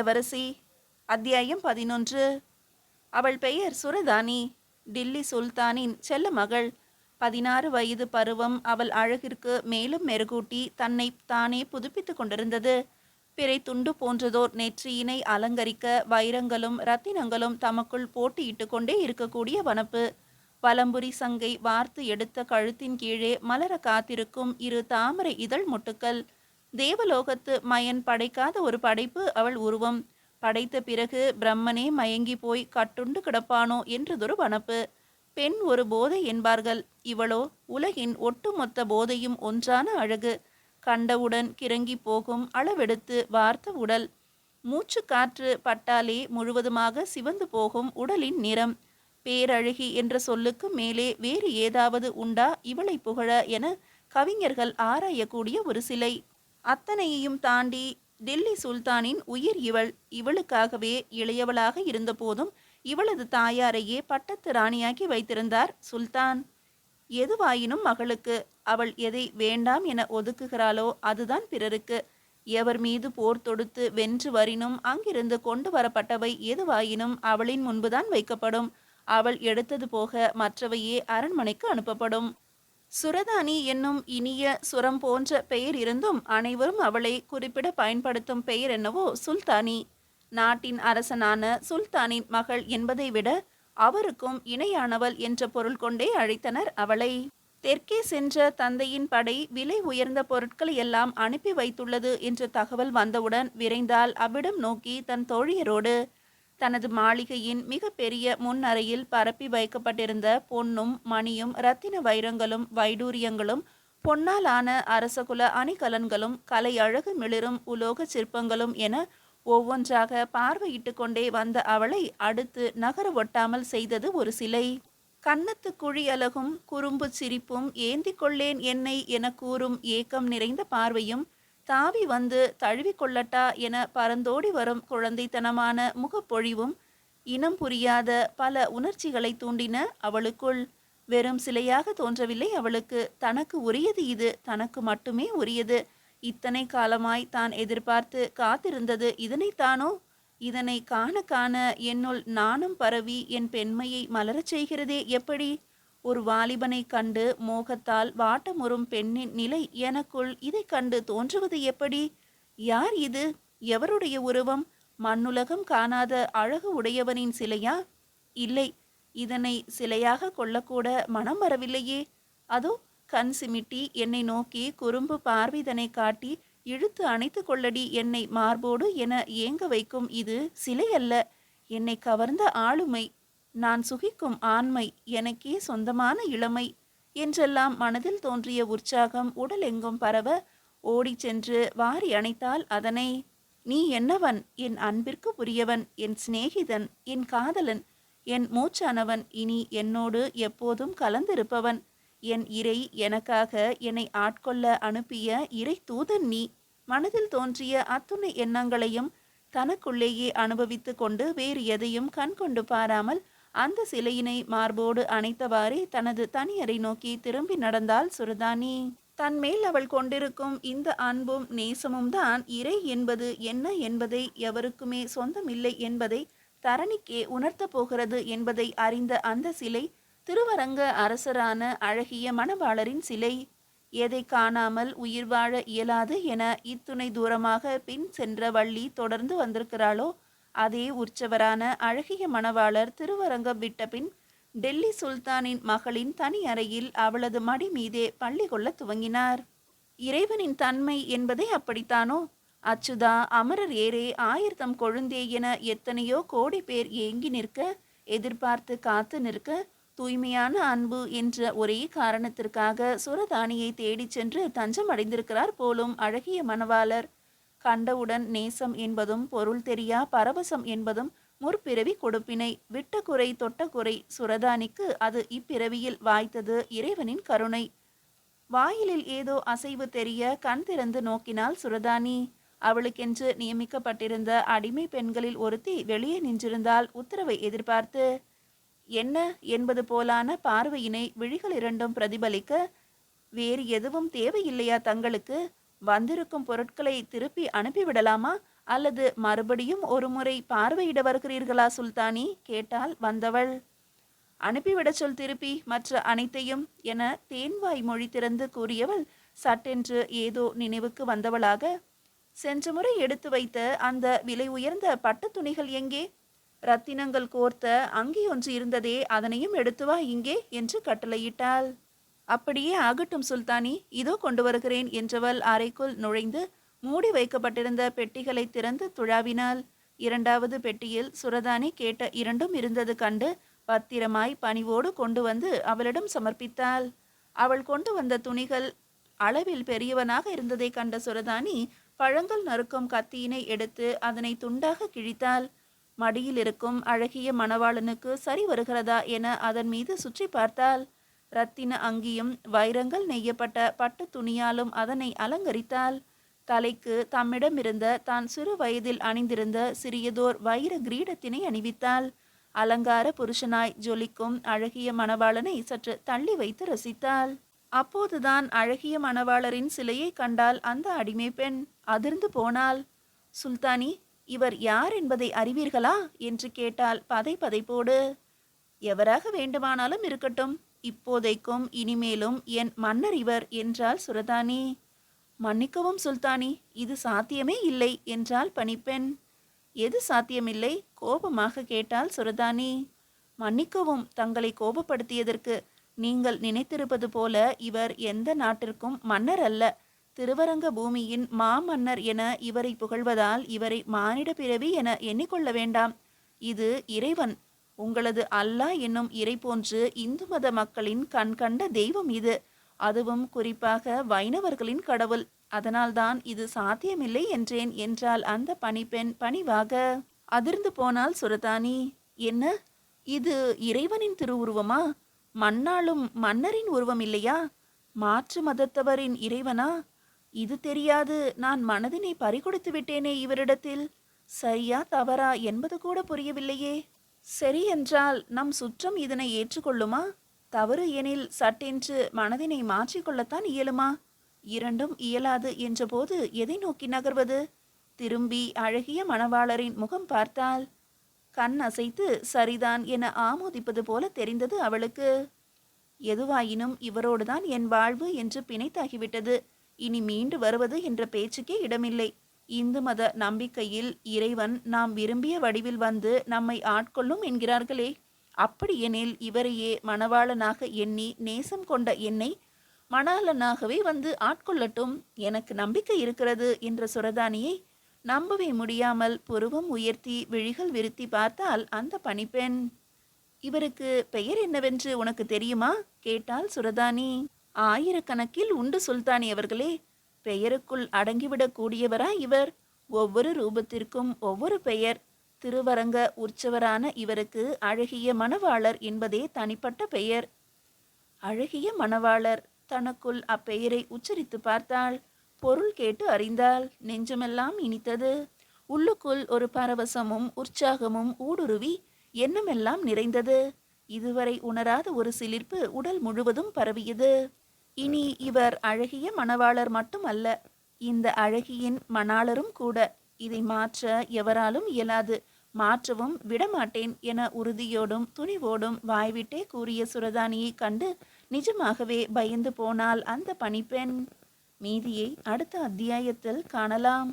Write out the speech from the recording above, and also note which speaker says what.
Speaker 1: இளவரசி அத்தியாயம் பதினொன்று. அவள் பெயர் சுரதானி டில்லி சுல்தானின் செல்ல மகள். பதினாறு வயது பருவம் அவள் அழகிற்கு மேலும் மெருகூட்டி தன்னை தானே புதுப்பித்துக் கொண்டிருந்தது. பிறை துண்டு போன்றதோர் நெற்றியினை அலங்கரிக்க வைரங்களும் ரத்தினங்களும் தமக்குள் போட்டியிட்டு கொண்டே இருக்கக்கூடிய வனப்பு. வலம்புரி சங்கை வார்த்து எடுத்த கழுத்தின் கீழே மலர காத்திருக்கும் இரு தாமரை இதழ் முட்டுக்கள். தேவலோகத்து மயன் படைக்காத ஒரு படைப்பு அவள் உருவம். படைத்த பிறகு பிரம்மனே மயங்கி போய் கட்டுண்டு கிடப்பானோ என்றதொரு வனப்பு. பெண் ஒரு போதை என்பார்கள். இவளோ உலகின் ஒட்டுமொத்த போதையும் ஒன்றான அழகு. கண்டவுடன் கிறங்கி போகும் அளவெடுத்து வார்த்த உடல். மூச்சு காற்று பட்டாலே முழுவதுமாக சிவந்து போகும் உடலின் நிறம். பேரழகி என்ற சொல்லுக்கு மேலே வேறு ஏதாவது உண்டா? இவளை புகழ என கவிஞர்கள் ஆராயக்கூடிய ஒரு சிலை. அத்தனையையும் தாண்டி டெல்லி சுல்தானின் உயிர் இவள் இவளுக்காகவே இளையவளாக இருந்தபோதும் இவளது தாயாரையே பட்டத்து ராணியாக்கி வைத்திருந்தார் சுல்தான். எதுவாயினும் மகளுக்கு அவள் எதை வேண்டாம் என ஒதுக்குகிறாளோ அதுதான் பிறருக்கு. எவர் மீது போர் தொடுத்து வென்று வரினும் அங்கிருந்து கொண்டு வரப்பட்டவை எதுவாயினும் அவளின் முன்புதான் வைக்கப்படும். அவள் எடுத்தது போக மற்றவையே அரண்மனைக்கு அனுப்பப்படும். சுரதானி என்னும் இனிய சுரம் போன்ற பெயர் இருந்தும் அனைவரும் அவளை குறிப்பிட பயன்படுத்தும் பெயர் என்னவோ சுல்தானி. நாட்டின் அரசனான சுல்தானின் மகள் என்பதை விட அவருக்கும் இணையானவள் என்ற பொருள் கொண்டே அழைத்தனர் அவளை. தெற்கே சென்ற தந்தையின் படை விலை உயர்ந்த பொருட்களை எல்லாம் அனுப்பி வைத்துள்ளது என்ற தகவல் வந்தவுடன் விரைந்தால் அவ்விடம் நோக்கி தன் தோழியரோடு தனது மாளிகையின் மிக பெரிய முன் அறையில் பரப்பி வைக்கப்பட்டிருந்த பொன்னும் மணியும் இரத்தின வைரங்களும் வைடூரியங்களும் பொன்னாலான அரசகுல அணிகலன்களும் கலை அழகு மிளிரும் உலோக சிற்பங்களும் என ஒவ்வொன்றாக பார்வையிட்டு கொண்டே வந்த அவளை அடுத்து நகர ஒட்டாமல் செய்தது ஒரு சிலை. கன்னத்து குழியலகும் குறும்பு சிரிப்பும் ஏந்தி கொள்ளேன் என்னை என கூறும் ஏக்கம் நிறைந்த பார்வையும் தாவி வந்து தழுவிக்கொள்ளட்டா என பறந்தோடி வரும் குழந்தைத்தனமான முகப்பொழிவும் இனம் புரியாத பல உணர்ச்சிகளை தூண்டின அவளுக்குள். வெறும் சிலையாக தோன்றவில்லை அவளுக்கு. தனக்கு உரியது இது. தனக்கு மட்டுமே உரியது. இத்தனை காலமாய் தான் எதிர்பார்த்து காத்திருந்தது. இதனைத்தானோ? இதனை காண காண என்னுள் நாணம் பரவி என் பெண்மையை மலரச் செய்கிறதே எப்படி? ஒரு வாலிபனை கண்டு மோகத்தால் வாட்டமுறும் பெண்ணின் நிலை எனக்குள் இதை கண்டு தோன்றுவது எப்படி? யார் இது? எவருடைய உருவம்? மண்ணுலகம் காணாத அழகு உடையவனின் சிலையா? இல்லை இதனை சிலையாக கொள்ளக்கூட மனம் வரவில்லையே. அதோ கண் சிமிட்டி என்னை நோக்கி குறும்பு பார்வைதனை காட்டி இழுத்து அணைத்து கொள்ளடி என்னை மார்போடு என ஏங்க வைக்கும் இது சிலை அல்ல என்னை கவர்ந்த ஆளுமை நான் சுகிக்கும் ஆண்மை எனக்கே சொந்தமான இளமை என்றெல்லாம் மனதில் தோன்றிய உற்சாகம் உடலெங்கும் பரவ ஓடிச் சென்று வாரி அணைத்தால் அதனை நீ என்னவன்? என் அன்பிற்கு புரியவன் என் சிநேகிதன் என் காதலன் என் மூச்சானவன் இனி என்னோடு எப்போதும் கலந்திருப்பவன். என் இறை எனக்காக என்னை ஆட்கொள்ள அனுப்பிய இறை தூதன் நீ மனதில் தோன்றிய அத்துணை எண்ணங்களையும் தனக்குள்ளேயே அனுபவித்து கொண்டு வேறு எதையும் கண் கொண்டு பாராமல் அந்த சிலையினை மார்போடு அணைத்தவாறே தனது தனியறை நோக்கி திரும்பி நடந்தாள் சுரதானி. தன்மேல் அவள் கொண்டிருக்கும் இந்த அன்பும் நேசமும் தான் இறை என்பது என்ன என்பதை எவருக்குமே சொந்தமில்லை என்பதை தரணிக்கே உணர்த்தப் போகிறது என்பதை அறிந்த அந்த சிலை திருவரங்க அரசரான அழகிய மணவாளரின் சிலை. எதை காணாமல் உயிர் வாழ இயலாது என இத்துணை தூரமாக பின் சென்ற வள்ளி தொடர்ந்து வந்திருக்கிறாளோ அதே உற்சவரான அழகிய மணவாளர் திருவரங்கம் விட்டபின் டெல்லி சுல்தானின் மகளின் தனி அறையில் அவளது மடி மீதே பள்ளி கொள்ள துவங்கினார். இறைவனின் தன்மை என்பதை அப்படித்தானோ? அச்சுதா அமரர் ஏரே ஆயிரத்தம் கொழுந்தே என எத்தனையோ கோடி பேர் ஏங்கி நிற்க எதிர்பார்த்து காத்து நிற்க தூய்மையான அன்பு என்ற ஒரே காரணத்திற்காக சுரதானியை தேடிச் சென்று தஞ்சம் அடைந்திருக்கிறார் போலும் அழகிய மணவாளர். கண்டவுடன் நேசம் என்பதும் பொருள் தெரியா பரவசம் என்பதும் முற்பிறவி கொடுப்பினை. விட்ட குறை தொட்ட குறை சுரதானிக்கு அது இப்பிறவியில் வாய்த்தது இறைவனின் கருணை. வாயிலில் ஏதோ அசைவு தெரிய கண் திறந்து நோக்கினாள் சுரதானி. அவளுக்கென்று நியமிக்கப்பட்டிருந்த அடிமை பெண்களில் ஒருத்தி வெளியே நின்றிருந்தால் உத்தரவை எதிர்பார்த்து என்ன? என்பது போலான பார்வையினை விழிகள் இரண்டும் பிரதிபலிக்க வேறு எதுவும் தேவையில்லையா தங்களுக்கு? வந்திருக்கும் பொருட்களை திருப்பி அனுப்பிவிடலாமா அல்லது மறுபடியும் ஒருமுறை பார்வையிட வருகிறீர்களா சுல்தானி? கேட்டாள் வந்தவள். அனுப்பிவிடச் சொல் திருப்பி மற்ற அனைத்தையும் என தேன்வாய் மொழி திறந்து கூறியவள் சட்டென்று ஏதோ நினைவுக்கு வந்தவளாக சென்ற முறை எடுத்து வைத்த அந்த விலை உயர்ந்த பட்டு துணிகள் எங்கே? ரத்தினங்கள் கோர்த்த அங்கி ஒன்று இருந்ததே அதனையும் எடுத்து வா இங்கே என்று கட்டளையிட்டாள். அப்படியே ஆகட்டும் சுல்தானி இதோ கொண்டு வருகிறேன் என்றவள் அறைக்குள் நுழைந்து மூடி வைக்கப்பட்டிருந்த பெட்டிகளை திறந்து துழாவினாள். இரண்டாவது பெட்டியில் சுரதானி கேட்ட இரண்டும் இருந்தது கண்டு பத்திரமாய் பணிவோடு கொண்டு வந்து அவளிடம் சமர்ப்பித்தாள். அவள் கொண்டு வந்த துணிகள் அளவில் பெரியவனாக இருந்ததை கண்ட சுரதானி பழங்கள் நறுக்கும் கத்தியினை எடுத்து அதனை துண்டாக கிழித்தாள். மடியில் இருக்கும் அழகிய மணவாளனுக்கு சரி வருகிறதா என அதன் மீது சுற்றி பார்த்தாள். ரத்தின அங்கியும் வைரங்கள் நெய்யப்பட்ட பட்டு துணியாலும் அதனை அலங்கரித்தாள். தலைக்கு தம்மிடமிருந்த தான் சிறு வயதில் அணிந்திருந்த சிறியதோர் வைர கிரீடத்தினை அணிவித்தாள். அலங்கார புருஷனாய் ஜொலிக்கும் அழகிய மணவாளனை சற்று தள்ளி வைத்து ரசித்தாள். அப்போதுதான் அழகிய மணவாளரின் சிலையை கண்டால் அந்த அடிமை பெண் அதிர்ந்து போனாள். சுல்தானி இவர் யார் என்பதை அறிவீர்களா? என்று கேட்டால் பதை பதைப்போடு எவராக வேண்டுமானாலும் இருக்கட்டும். இப்போதைக்கும் இனிமேலும் என் மன்னர் இவர் என்றாள் சுரதானி? மன்னிக்கவும் சுல்தானி இது சாத்தியமே இல்லை என்றால் பணிப்பெண். எது சாத்தியமில்லை? கோபமாக கேட்டால் சுரதானி. மன்னிக்கவும் தங்களை கோபப்படுத்தியதற்கு நீங்கள் நினைத்திருப்பது போல இவர் எந்த நாட்டிற்கும் மன்னர் அல்ல. திருவரங்க பூமியின் மாமன்னர் என இவரை புகழ்வதால் இவரை மானிட பிறவி என எண்ணிக்கொள்ள வேண்டாம். இது இறைவன் உங்களது அல்லாஹ் என்னும் இறை போன்று இந்து மத மக்களின் கண்கண்ட தெய்வம் இது. அதுவும் குறிப்பாக வைணவர்களின் கடவுள். அதனால்தான் இது சாத்தியமில்லை என்றேன் என்றால் அந்த பணிப்பெண் பணிவாக. அதிர்ந்து போனால் சுரதானி. என்ன? இது இறைவனின் திருவுருவமா? மண்ணாளும் மன்னரின் உருவம் இல்லையா மாற்று மதத்தவரின் இறைவனா? இது தெரியாது. நான் மனதினை பறிகொடுத்து விட்டேனே இவரிடத்தில். சரியா தவறா என்பது கூட புரியவில்லையே. சரி என்றால் நம் சுற்றம் இதனை ஏற்றுக்கொள்ளுமா? தவறு எனில் சட்டென்று மனதினை மாற்றிக்கொள்ளத்தான் இயலுமா? இரண்டும் இயலாது என்றபோது எதை நோக்கி நகர்வது? திரும்பி அழகிய மணவாளரின் முகம் பார்த்தாள் கண் அசைத்து சரிதான் என ஆமோதிப்பது போல தெரிந்தது அவளுக்கு. எதுவாயினும் இவரோடுதான் என் வாழ்வு என்று பிணைத்தாகிவிட்டது. இனி மீண்டு வருவது என்ற பேச்சுக்கே இடமில்லை. இந்து மத நம்பிக்கையில் இறைவன் நாம் விரும்பிய வடிவில் வந்து நம்மை ஆட்கொள்ளும் என்கிறார்களே. அப்படியெனில் இவரையே மணவாளனாக எண்ணி நேசம் கொண்ட என்னை மணாளனாகவே வந்து ஆட்கொள்ளட்டும். எனக்கு நம்பிக்கை இருக்கிறது என்ற சுரதானியை நம்பவே முடியாமல் புருவம் உயர்த்தி விழிகள் விருத்தி பார்த்தால் அந்த பணிப்பெண். இவருக்கு பெயர் என்னவென்று உனக்கு தெரியுமா? கேட்டால் சுரதானி. ஆயிரக்கணக்கில் உண்டு சுல்தானி அவர்களே. பெயருக்குள் அடங்கிவிடக்கூடியவரா இவர்? ஒவ்வொரு ரூபத்திற்கும் ஒவ்வொரு பெயர். திருவரங்க உற்சவரான இவருக்கு அழகிய மணவாளர் என்பதே தனிப்பட்ட பெயர். அழகிய மணவாளர் தனக்குள் அப்பெயரை உச்சரித்து பார்த்தாள். பொருள் கேட்டு அறிந்தாள். நெஞ்சமெல்லாம் இனித்தது. உள்ளுக்குள் ஒரு பரவசமும் உற்சாகமும் ஊடுருவி எண்ணமெல்லாம் நிறைந்தது. இதுவரை உணராத ஒரு சிலிர்ப்பு உடல் முழுவதும் பரவியது. இனி இவர் அழகிய மணவாளர் மட்டுமல்ல இந்த அழகியின் மணாளரும் கூட இதை மாற்ற எவராலும் இயலாது. மாற்றவும் விடமாட்டேன் என உறுதியோடும் துணிவோடும் வாய்விட்டே கூறிய சுரதானியை கண்டு நிஜமாகவே பயந்து போனால் அந்த பணிப்பெண் மீதியை அடுத்த அத்தியாயத்தில் காணலாம்.